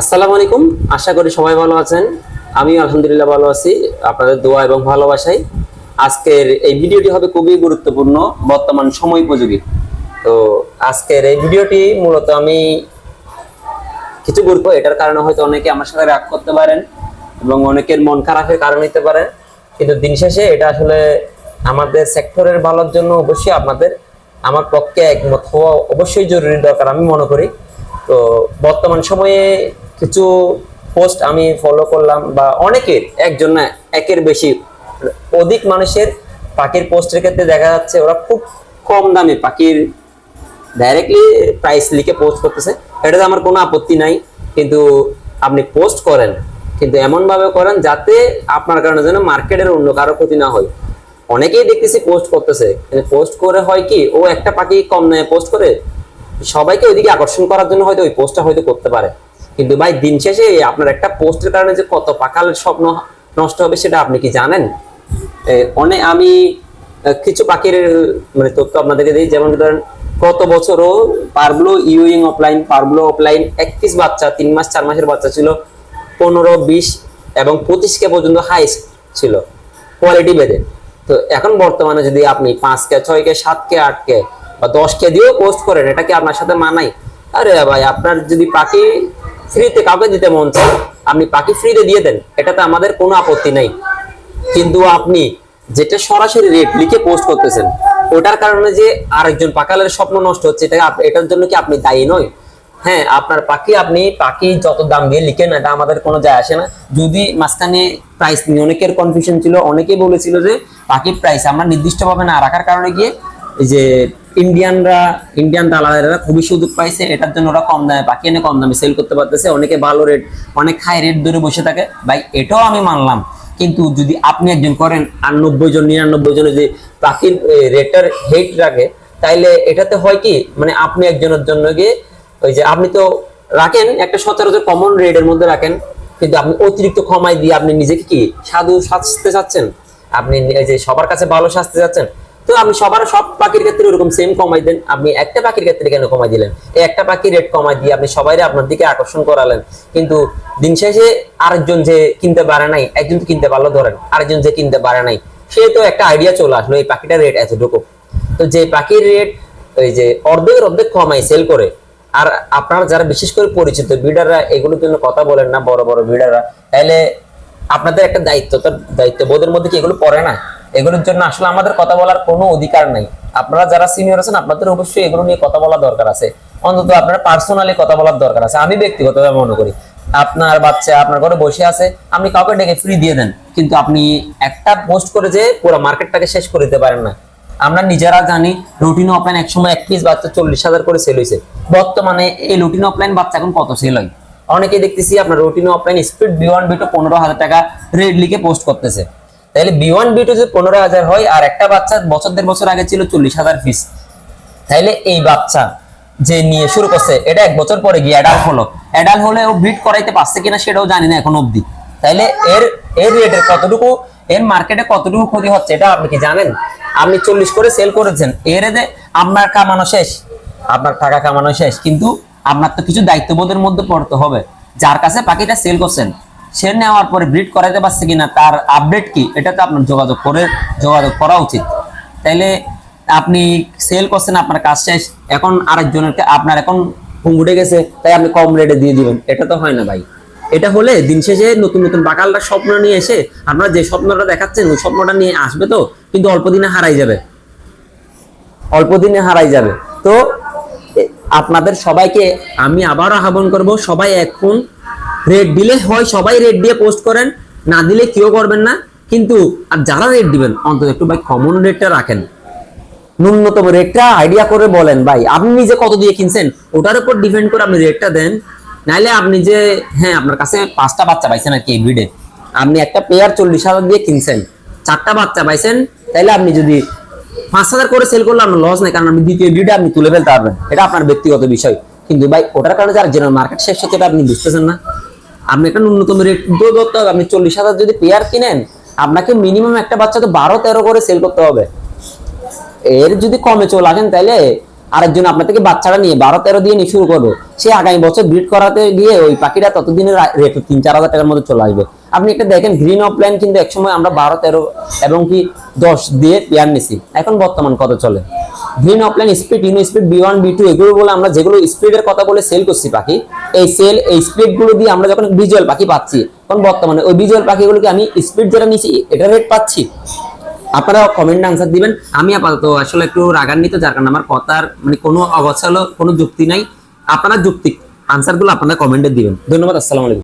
আসসালামু আলাইকুম। আশা করি সবাই ভালো আছেন। আমি আলহামদুলিল্লাহ ভালো আছি। আপনাদের দোয়া এবং ভালোবাসাই আজকের এই ভিডিওটি হবে খুবই গুরুত্বপূর্ণ বর্তমান সময় উপযোগী। তো আজকের এই ভিডিওটি মূলত আমি কিছু গুরুত্ব এটার কারণে হয়তো অনেকে আমার সাথে রাগ করতে পারেন এবং অনেকের মন খারাপের কারণ হতে পারে। কিন্তু দিন শেষে এটা আসলে আমাদের সেক্টরের ভালোর জন্য অবশ্যই আপনাদের, আমার পক্ষে একমত হওয়া অবশ্যই জরুরি দরকার আমি মনে করি। তো বর্তমান সময়ে কিছু পোস্ট আমি ফলো করলাম বা অনেকের একজন না, একের বেশি, অধিক মানুষের পাখির পোস্টের ক্ষেত্রে দেখা যাচ্ছে ওরা খুব কম দামে পাখির ডাইরেক্টলি প্রাইস লিখে পোস্ট করতেছে। এটাতে আমার কোনো আপত্তি নাই, কিন্তু আপনি পোস্ট করেন, কিন্তু এমন ভাবে করেন যাতে আপনার কারণে যেন মার্কেটের অন্য কারও ক্ষতি না হয়। অনেকেই দেখতেছি পোস্ট করতেছে পোস্ট করে হয় কি, ও একটা পাখি কম নেয় পোস্ট করে সবাইকে ওইদিকে আকর্ষণ করার জন্য হয়তো ওই পোস্টটা হয়তো করতে পারে। কিন্তু ভাই, দিন শেষে আপনার একটা পোস্টের কারণে যে কত পাকালের স্বপ্ন নষ্ট হবে সেটা আপনি কি জানেন? অনেক আমি কিছু পাখির মানে তথ্য আপনাদেরকে দিই। যেমন ধরেন, গত বছরও পারগুলো ইউইং অফলাইন পারগুলো অফলাইন এক পিস বাচ্চা, তিন মাস, চার মাসের বাচ্চা ছিল। পনেরো, বিশ এবং পঁচিশ কে পর্যন্ত হাই ছিল। কোয়ালিটি বেঁধে তো এখন বর্তমানে যদি আপনি পাঁচ কে, ছয় কে, সাত কে, আট কে বা দশ কে দিয়েও পোস্ট করেন, এটা কি আপনার সাথে মানাই আরে ভাই, আপনার যদি পাখি ফ্রিতে কাউকে দিতে মন চায়, আপনি পাখি ফ্রিতে দিয়ে দেন, এটাতে আমাদের কোনো আপত্তি নাই। কিন্তু আপনি যেটা সরাসরি রেট লিখে পোস্ট করতেছেন, ওটার কারণে যে আরেকজন পাকালের স্বপ্ন নষ্ট হচ্ছে, এটা এটার জন্য কি আপনি দায়ী নয়? হ্যাঁ আপনার পাখি, আপনি পাখি যত দাম দিয়ে লিখেন, এটা আমাদের কোনো যায় আসে না। যদি মাঝখানে প্রাইস নিয়ে অনেকের কনফিউশন ছিল, অনেকেই বলেছিল যে পাখির প্রাইস আমরা নির্দিষ্টভাবে না রাখার কারণে গিয়ে যে ইন্ডিয়ানরা ইন্ডিয়ান দালালেরা খুবই সুযোগ পাইছে, এটার জন্য ওরা কম দামে, বাকি এনে কম দামে সেল করতে পারতেছে। অনেকে ভালো রেট অনেক হাই রেট ধরে বসে থাকে। ভাই, এটাও আমি মানলাম। কিন্তু যদি আপনি একজন করেন আর নব্বই জন, নিরানব্বই জন যদি পাখির রেটের হেট রাখে, তাইলে এটাতে হয় কি? মানে আপনি একজনের জন্য গিয়ে, ওই যে আপনি তো রাখেন, একটা সচরাচর কমন রেটের মধ্যে রাখেন। কিন্তু আপনি অতিরিক্ত কমাই দিয়ে আপনি নিজেকে কি সাধু সাজতে চাচ্ছেন? আপনি যে সবার কাছে ভালো সাজতে চাচ্ছেন? তো আপনি সবার সব পাখির ক্ষেত্রে ওরকম সেম কমাই দেন। আপনি একটা পাখির ক্ষেত্রে কেন কমাই দিলেন? একটা পাখির রেট কমাই দিয়ে আপনি সবাই আপনার দিকে আকর্ষণ করালেন। কিন্তু দিন শেষে আরেকজন যে কিনতে পারে নাই, একজন তো কিনতে পারল ধরেন, আরেকজন যে কিনতে পারে নাই, সে তো একটা আইডিয়া চলে আসলো এই পাখিটার রেট এতটুকু। তো যে পাখির রেট ওই যে অর্ধেকের অর্ধেক কমাই সেল করে, আর আপনারা যারা বিশেষ করে পরিচিত বিডাররা এগুলোর জন্য কথা বলেন না, বড় বড় বিডাররা তাহলে আপনাদের একটা দায়িত্ব, তো দায়িত্ব বোধের মধ্যে কি এগুলো পড়ে না? এগুলোর জন্য আসলে আমাদের কথা বলার কোনো অধিকার নাই। আপনারা যারা সিনিয়র আছেন, আপনাদের অবশ্যই এগুলো নিয়ে কথা বলা দরকার আছে। অন্তত আপনারা পার্সোনালি কথা বলার দরকার আছে। আমি ব্যক্তিগতভাবে মনে করি, আপনার বাচ্চা আপনার ঘরে বসে আছে, আপনি কাউকে ডেকে ফ্রি দিয়ে দেন। কিন্তু আপনি একটা পোস্ট করে যে পুরো মার্কেটটাকে শেষ করে দিতে পারেন না। আমরা নিজেরা জানি রুটিন অফলাইন একসময় এক পিস বাচ্চা চল্লিশ হাজার করে সেল হয়েছে। বর্তমানে এই রুটিন অফলাইন বাচ্চা এখন কত সেল হয়? অনেকে দেখতেছি আপনার routine offline speed B one B two পনেরো হাজার টাকা রেড লিখে পোস্ট করতেছে। তাহলে বি ওয়ান বি টু যদি পনেরো হাজার হয়, আর একটা বাচ্চা বছর, দেড় বছর আগে ছিল চল্লিশ হাজার পিস তাইলে এই বাচ্চা যে নিয়ে শুরু করছে, এটা এক বছর পরে গিয়ে অ্যাডাল্ট হলো। অ্যাডাল্ট হলে ও ব্রিড করাইতে পারছে কিনা সেটাও জানি না এখন অবধি। তাইলে এর এর রেটের কতটুকু, এর মার্কেটে কতটুকু ক্ষতি হচ্ছে, এটা আপনি কি জানেন? আপনি চল্লিশ করে সেল করেছেন, এর যে আপনার কামানো শেষ, আপনার টাকা কামানো শেষ, কিন্তু আপনার তো কিছু দায়িত্ববোধের মধ্যে পড়তে হবে। যার কাছে পাখিটা সেল করছেন সে নেওয়ার পরে ব্রিড করাইতে পারছে কিনা, তার আপডেট কি, এটা তো আপনার যোগাযোগ করে, যোগাযোগ করা উচিত। তাইলে আপনি সেল করছেন, আপনার কাজ শেষ, এখন আরেকজনের আপনার এখন উঠে গেছে, তাই আপনি কম রেটে দিয়ে দিবেন। এটা তো হয় না ভাই। এটা হলে দিন শেষে নতুন নতুন বাকালরা স্বপ্ন নিয়ে এসে, আপনারা যে স্বপ্নটা দেখাচ্ছেন, ওই স্বপ্নটা নিয়ে আসবে তো, কিন্তু অল্প দিনে হারাই যাবে। অল্প দিনে হারাই যাবে। তো আপনাদের সবাইকে আমি আবারও আহ্বান করব, সবাই এখন রেট দিলে হয় সবাই রেট দিয়ে পোস্ট করেন, না দিলে কেউ করবেন না। কিন্তু আর যারা রেট দিবেন, অন্তত একটু ভাই কমন রেটটা রাখেন। ন্যূনতম রেটটা আইডিয়া করে বলেন, ভাই, আপনি নিজে কত দিয়ে কিনছেন, ওটার উপর ডিপেন্ড করে আপনি রেটটা দেন। নাইলে আপনি যে হ্যাঁ আপনার কাছে পাঁচটা বাচ্চা পাইছেন আর কি ভিডে আপনি একটা পেয়ার চল্লিশ হাজার দিয়ে কিনছেন। চারটা বাচ্চা পাইছেন, তাইলে আপনি যদি পাঁচ হাজার করে সেল করলে আপনার লস নেই, কারণ আপনি দ্বিতীয় ভিডিও আপনি তুলে ফেলতে পারবেন। এটা আপনার ব্যক্তিগত বিষয়। কিন্তু ভাই, ওটার কারণে যার জেনারেল মার্কেট শেষ হচ্ছে, এটা আপনি বুঝতেছেন না। আপনি একটা ন্যূনতম রেট ধরতে হবে আপনি চল্লিশ হাজার যদি পেয়ার কিনেন, আপনাকে মিনিমাম একটা বাচ্চা তো বারো, তেরো করে সেল করতে হবে। এর যদি কমে চলে আসেন, তাহলে আরেকজন আপনার থেকে বাচ্চাটা নিয়ে বারো, তেরো দিয়ে নিয়ে শুরু করবে। সে আগামী বছর ব্রিড করাতে গিয়ে ওই পাখিটা ততদিনের রেট তিন, চার হাজার টাকার মধ্যে চলে আসবে। আপনি একটা দেখেন গ্রিন অফলাইন কিন্তু একসময় আমরা বারো, তেরো এবং কি দশ দিয়ে পেয়ার নিছি। এখন বর্তমান কত চলে? Green offline speed Uno speed B one B two এগুলো বলে আমরা যেগুলো স্পিডের কথা বলে সেল করছি পাখি এই সেল এই স্পিডগুলো দিয়ে আমরা যখন ভিজুয়াল পাখি পাচ্ছি, তখন বর্তমানে ওই ভিজুয়াল পাখিগুলোকে আমি স্পিড যেটা নিছি এটা রেট পাচ্ছি। আপনারা কমেন্ট আনসার দিবেন। আমি আপাতত আসলে একটু রাগান্বিত, যার কারণে আমার কথার মানে কোনো অগোছালো কোনো যুক্তি নাই। আপনারা যুক্তি আনসারগুলো আপনারা কমেন্টে দিবেন। ধন্যবাদ, আসসালামু আলাইকুম।